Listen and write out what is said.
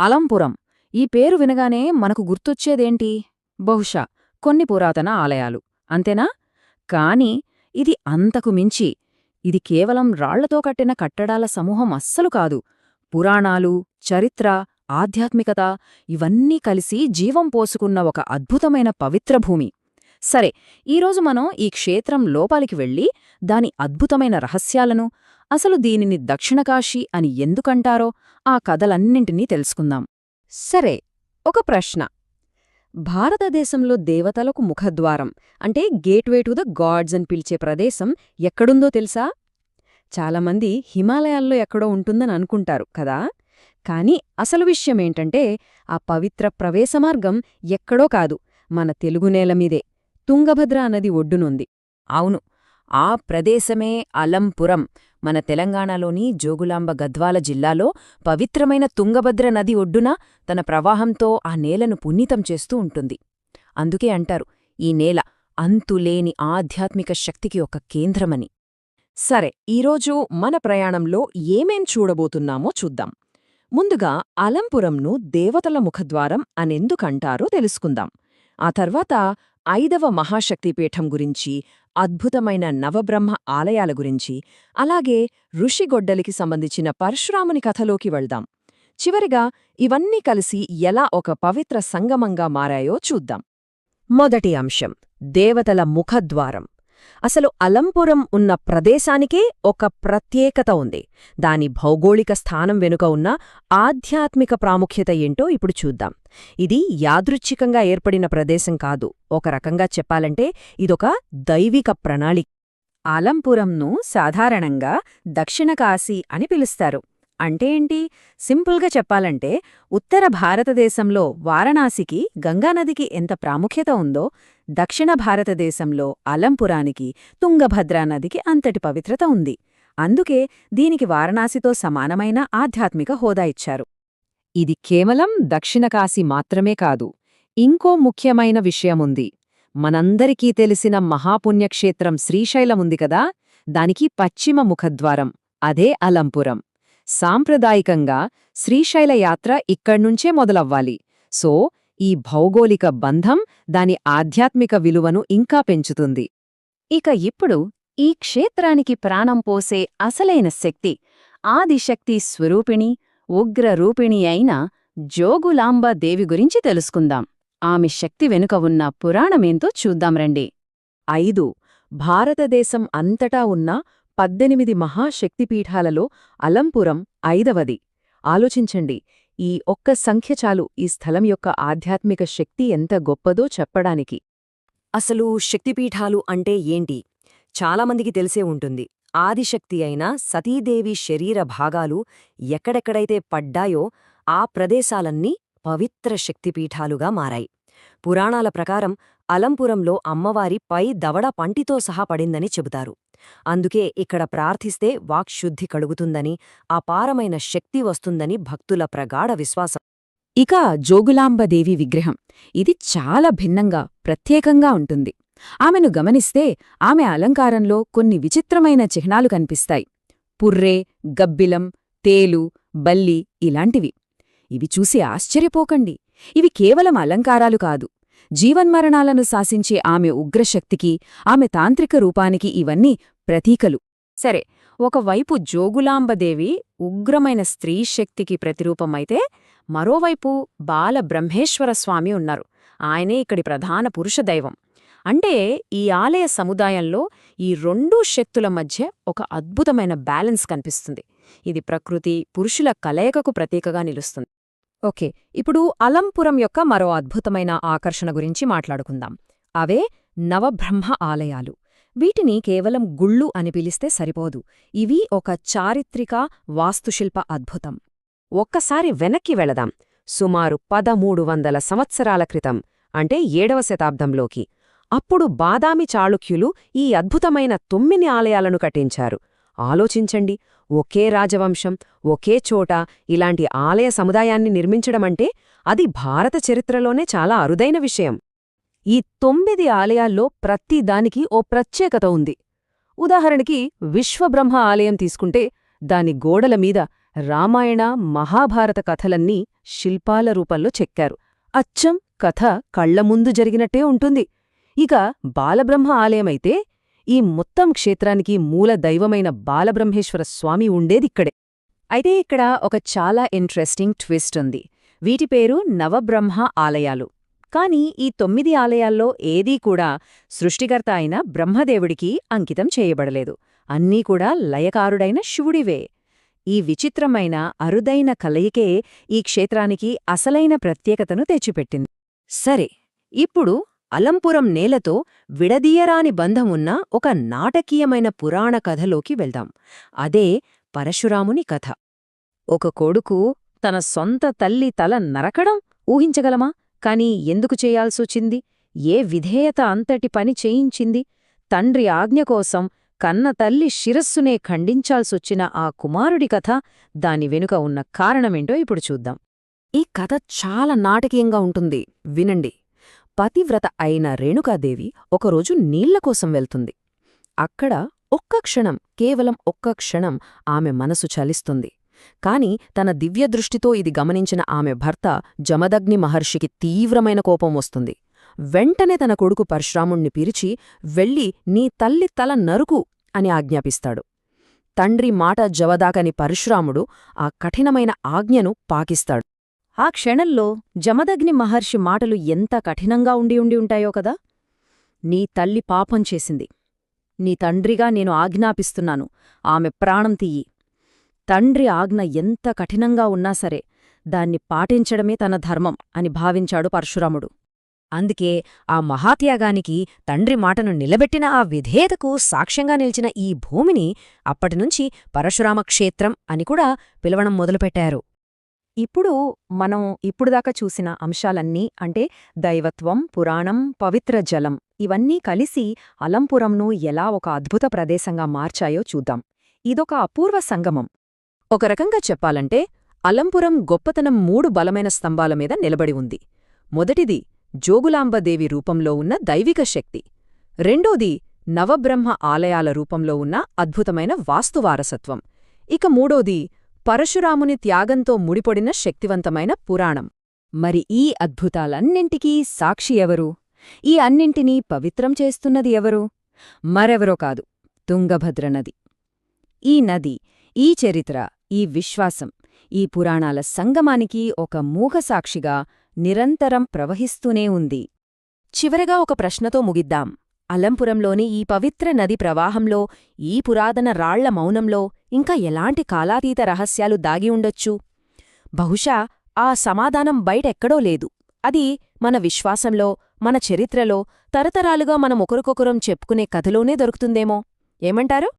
అలంపురం ఈ పేరు వినగానే మనకు గుర్తొచ్చేదేంటి? బహుశా కొన్ని పురాతన ఆలయాలు. అంతేనా? కాని ఇది అంతకు మించి. ఇది కేవలం రాళ్ళతో కట్టిన కట్టడాల సమూహం అస్సలు కాదు. పురాణాలు చరిత్ర ఆధ్యాత్మికత ఇవన్నీ కలిసి జీవం పోసుకున్న ఒక అద్భుతమైన పవిత్ర భూమి. సరే ఈరోజు మనం ఈ క్షేత్రం లోపలికి వెళ్ళి దాని అద్భుతమైన రహస్యాలను అసలు దీనిని దక్షిణకాశీ అని ఎందుకంటారో ఆ కథలన్నింటినీ తెలుసుకుందాం. సరే ఒక ప్రశ్న. భారతదేశంలో దేవతలకు ముఖద్వారం అంటే గేట్వే టు ద గాడ్స్ అని పిలిచే ప్రదేశం ఎక్కడుందో తెలుసా? చాలామంది హిమాలయాల్లో ఎక్కడో ఉంటుందని అనుకుంటారు కదా? కాని అసలు విషయమేంటంటే ఆ పవిత్ర ప్రవేశమార్గం ఎక్కడో కాదు మన తెలుగు నేల మీదే తుంగభద్ర నది ఒడ్డునుంది. అవును ఆ ప్రదేశమే అలంపురం మన తెలంగాణలోని జోగులాంబ గద్వాల జిల్లాలో పవిత్రమైన తుంగభద్ర నది ఒడ్డున తన ప్రవాహంతో ఆ నేలను పునీతం చేస్తూ ఉంటుంది. అందుకే అంటారు ఈ నేల అంతులేని ఆధ్యాత్మిక శక్తికి ఒక కేంద్రమని. సరే ఈరోజు మన ప్రయాణంలో ఏమేం చూడబోతున్నామో చూద్దాం. ముందుగా అలంపురంను దేవతల ముఖద్వారం అనెందుకంటారో తెలుసుకుందాం. ఆ తర్వాత ఐదవ మహాశక్తిపీఠం గురించి అద్భుతమైన నవబ్రహ్మ ఆలయాల గురించి అలాగే ఋషిగొడ్డలికి సంబంధించిన పరశురాముని కథలోకి వెళ్దాం. చివరిగా ఇవన్నీ కలిసి ఎలా ఒక పవిత్ర సంగమంగా మారాయో చూద్దాం. మొదటి అంశం దేవతల ముఖద్వారం. అసలు అలంపురం ఉన్న ప్రదేశానికే ఒక ప్రత్యేకత ఉంది. దాని భౌగోళిక స్థానం వెనుక ఉన్న ఆధ్యాత్మిక ప్రాముఖ్యత ఏంటో ఇప్పుడు చూద్దాం. ఇది యాదృచ్ఛికంగా ఏర్పడిన ప్రదేశం కాదు. ఒక రకంగా చెప్పాలంటే ఇదొక దైవిక ప్రణాళిక. అలంపురంను సాధారణంగా దక్షిణకాశీ అని పిలుస్తారు. అంటే ఏంటి? సింపుల్గా చెప్పాలంటే ఉత్తర భారతదేశంలో వారణాసికి గంగానదికి ఎంత ప్రాముఖ్యత ఉందో దక్షిణ భారతదేశంలో అలంపురానికి తుంగభద్రా నదికి అంతటి పవిత్రత ఉంది. అందుకే దీనికి వారణాసితో సమానమైన ఆధ్యాత్మిక హోదా ఇచ్చారు. ఇది కేవలం దక్షిణకాశీ మాత్రమే కాదు ఇంకో ముఖ్యమైన విషయముంది. మనందరికీ తెలిసిన మహాపుణ్యక్షేత్రం శ్రీశైలముంది కదా? దానికి పశ్చిమ ముఖద్వారం అదే అలంపురం. సాంప్రదాయికంగా శ్రీశైల యాత్ర ఇక్కడ్నుంచే మొదలవ్వాలి. సో ఈ భౌగోళిక బంధం దాని ఆధ్యాత్మిక విలువను ఇంకా పెంచుతుంది. ఇక ఇప్పుడు ఈ క్షేత్రానికి ప్రాణం పోసే అసలైన శక్తి ఆదిశక్తి స్వరూపిణి ఉగ్రరూపిణి అయిన జోగులాంబ దేవి గురించి తెలుసుకుందాం. ఆమె శక్తి వెనుక ఉన్న పురాణమేంతో చూద్దాం రండి. ఐదు భారతదేశం అంతటా ఉన్న పద్దెనిమిది మహాశక్తిపీఠాలలో అలంపురం ఐదవది. ఆలోచించండి ఈ ఒక్క సంఖ్య చాలు ఈ స్థలం యొక్క ఆధ్యాత్మిక శక్తి ఎంత గొప్పదో చెప్పడానికి. అసలు శక్తిపీఠాలు అంటే ఏంటి? చాలామందికి తెలిసే ఉంటుంది. ఆదిశక్తి అయిన సతీదేవి శరీర భాగాలు ఎక్కడెక్కడైతే పడ్డాయో ఆ ప్రదేశాలన్నీ పవిత్ర శక్తిపీఠాలుగా మారాయి. పురాణాల ప్రకారం అలంపురంలో అమ్మవారి పై దవడ పంటితో సహా పడిందని చెబుతారు. అందుకే ఇక్కడ ప్రార్థిస్తే వాక్శుద్ధి కలుగుతుందని అపారమైన శక్తి వస్తుందని భక్తుల ప్రగాఢ విశ్వాసం. ఇక జోగులాంబదేవి విగ్రహం. ఇది చాలా భిన్నంగా ప్రత్యేకంగా ఉంటుంది. ఆమెను గమనిస్తే ఆమె అలంకారంలో కొన్ని విచిత్రమైన చిహ్నాలు కనిపిస్తాయి. పుర్రే గబ్బిలం తేలు బల్లి ఇలాంటివి. ఇవి చూసి ఆశ్చర్యపోకండి. ఇవి కేవలం అలంకారాలు కాదు. జీవన్మరణాలను శాసించే ఆమె ఉగ్రశక్తికి ఆమె తాంత్రిక రూపానికి ఇవన్నీ ప్రతీకలు. సరే ఒకవైపు జోగులాంబదేవి ఉగ్రమైన స్త్రీ శక్తికి ప్రతిరూపమైతే మరోవైపు బాల స్వామి ఉన్నారు. ఆయనే ఇక్కడి ప్రధాన పురుషదైవం అంటే ఈ ఆలయ సముదాయంలో ఈ రెండూ శక్తుల మధ్య ఒక అద్భుతమైన బ్యాలెన్స్ కనిపిస్తుంది. ఇది ప్రకృతి పురుషుల కలయికకు ప్రతీకగా నిలుస్తుంది. ఓకే ఇప్పుడు అలంపురం యొక్క మరో అద్భుతమైన ఆకర్షణ గురించి మాట్లాడుకుందాం. అవే నవబ్రహ్మ ఆలయాలు. వీటిని కేవలం గుళ్ళు అని పిలిస్తే సరిపోదు. ఇవి ఒక చారిత్రిక వాస్తుశిల్ప అద్భుతం. ఒక్కసారి వెనక్కి వెళదాం. సుమారు పదమూడు వందల సంవత్సరాల క్రితం అంటే ఏడవ శతాబ్దంలోకి. అప్పుడు బాదామి చాళుక్యులు ఈ అద్భుతమైన తొమ్మిది ఆలయాలను కట్టించారు. ఆలోచించండి. ఒకే రాజవంశం ఒకే చోట ఇలాంటి ఆలయ సముదాయాన్ని నిర్మించడమంటే అది భారత చరిత్రలోనే చాలా అరుదైన విషయం. ఈ తొమ్మిది ఆలయాల్లో ప్రతిదానికి ఓ ప్రత్యేకత ఉంది. ఉదాహరణకి విశ్వబ్రహ్మ ఆలయం తీసుకుంటే దాని గోడల మీద రామాయణ మహాభారత కథలన్నీ శిల్పాల రూపంలో చెక్కారు. అచ్చం కథ కళ్ళ ముందు జరిగినట్టే ఉంటుంది. ఇక బాలబ్రహ్మ ఆలయమైతే ఈ మొత్తం క్షేత్రానికి మూల దైవమైన బాలబ్రహ్మేశ్వర స్వామి ఉండేదిక్కడే. అయితే ఇక్కడ ఒక చాలా ఇంట్రెస్టింగ్ ట్విస్ట్ ఉంది. వీటి పేరు నవబ్రహ్మ ఆలయాలు. కాని ఈ తొమ్మిది ఆలయాల్లో ఏదీ కూడా సృష్టికర్త అయిన బ్రహ్మదేవుడికి అంకితం చేయబడలేదు. అన్నీ కూడా లయకారుడైన శివుడివే. ఈ విచిత్రమైన అరుదైన కలయికే ఈ క్షేత్రానికి అసలైన ప్రత్యేకతను తెచ్చిపెట్టింది. సరే ఇప్పుడు అలంపురం నేలతో విడదీయరాని బంధమున్న ఒక నాటకీయమైన పురాణ కథలోకి వెళ్దాం. అదే పరశురాముని కథ. ఒక కొడుకు తన సొంత తల్లి తల నరకడం ఊహించగలమా? కాని ఎందుకు చేయాల్సొచ్చింది ఏ విధేయత అంతటి పని చేయించింది? తండ్రి ఆజ్ఞ కోసం కన్న తల్లి శిరస్సునే ఖండించాల్సొచ్చిన ఆ కుమారుడి కథ దాని వెనుక ఉన్న కారణమేంటో ఇప్పుడు చూద్దాం. ఈ కథ చాలా నాటకీయంగా ఉంటుంది. వినండి. పతివ్రత అయిన రేణుకాదేవి ఒకరోజు నీళ్ళ కోసం వెళ్తుంది. అక్కడ ఒక్క క్షణం కేవలం ఒక్క క్షణం ఆమె మనసు చలిస్తుంది. కాని తన దివ్యదృష్టితో ఇది గమనించిన ఆమె భర్త జమదగ్ని మహర్షికి తీవ్రమైన కోపం వస్తుంది. వెంటనే తన కొడుకు పరశురాముణ్ణి పిలిచి వెళ్ళి నీ తల్లి తల నరుకు అని ఆజ్ఞాపిస్తాడు. తండ్రి మాట జవదాకని పరశురాముడు ఆ కఠినమైన ఆజ్ఞను పాకిస్తాడు. ఆ క్షణంలో జమదగ్ని మహర్షి మాటలు ఎంత కఠినంగా ఉండి ఉండి ఉంటాయో కదా? నీ తల్లి పాపం చేసింది. నీ తండ్రిగా నేను ఆజ్ఞాపిస్తున్నాను. ఆమె ప్రాణం తీయి. తండ్రి ఆజ్ఞ ఎంత కఠినంగా ఉన్నా సరే దాన్ని పాటించడమే తన ధర్మం అని భావించాడు పరశురాముడు. అందుకే ఆ మహాత్యాగానికి తండ్రి మాటను నిలబెట్టిన ఆ విధేయతకు సాక్ష్యంగా నిలిచిన ఈ భూమిని అప్పటినుంచి పరశురామక్షేత్రం అని కూడా పిలవడం మొదలుపెట్టారు. ఇప్పుడు మనం ఇప్పుడుదాకా చూసిన అంశాలన్నీ అంటే దైవత్వం పురాణం పవిత్ర జలం ఇవన్నీ కలిసి అలంపురంను ఎలా ఒక అద్భుత ప్రదేశంగా మార్చాయో చూద్దాం. ఇదొక అపూర్వ సంగమం. ఒక రకంగా చెప్పాలంటే అలంపురం గొప్పతనం మూడు బలమైన స్తంభాల మీద నిలబడి ఉంది. మొదటిది జోగులాంబదేవి రూపంలో ఉన్న దైవిక శక్తి. రెండోది నవబ్రహ్మ ఆలయాల రూపంలో ఉన్న అద్భుతమైన వాస్తువారసత్వం ఇక మూడోది పరశురాముని త్యాగంతో ముడిపడిన శక్తివంతమైన పురాణం. మరి ఈ అద్భుతాలన్నింటికీ సాక్షి ఎవరు? ఈ అన్నింటినీ పవిత్రం చేస్తున్నది ఎవరు? మరెవరో కాదు తుంగభద్ర నది. ఈ నది ఈ చరిత్ర ఈ విశ్వాసం ఈ పురాణాల సంగమానికి ఒక మూఘసాక్షిగా నిరంతరం ప్రవహిస్తూనే ఉంది. చివరగా ఒక ప్రశ్నతో ముగిద్దాం. అలంపురంలోని ఈ పవిత్ర నది ప్రవాహంలో ఈ పురాతన రాళ్ళ మౌనంలో ఇంకా ఎలాంటి కాలాతీత రహస్యాలు దాగి ఉండొచ్చు? బహుశా ఆ సమాధానం బయటెక్కడో లేదు. అది మన విశ్వాసంలో మన చరిత్రలో తరతరాలుగా మనం ఒకరికొకరం చెప్పుకునే కథలోనే దొరుకుతుందేమో. ఏమంటారు?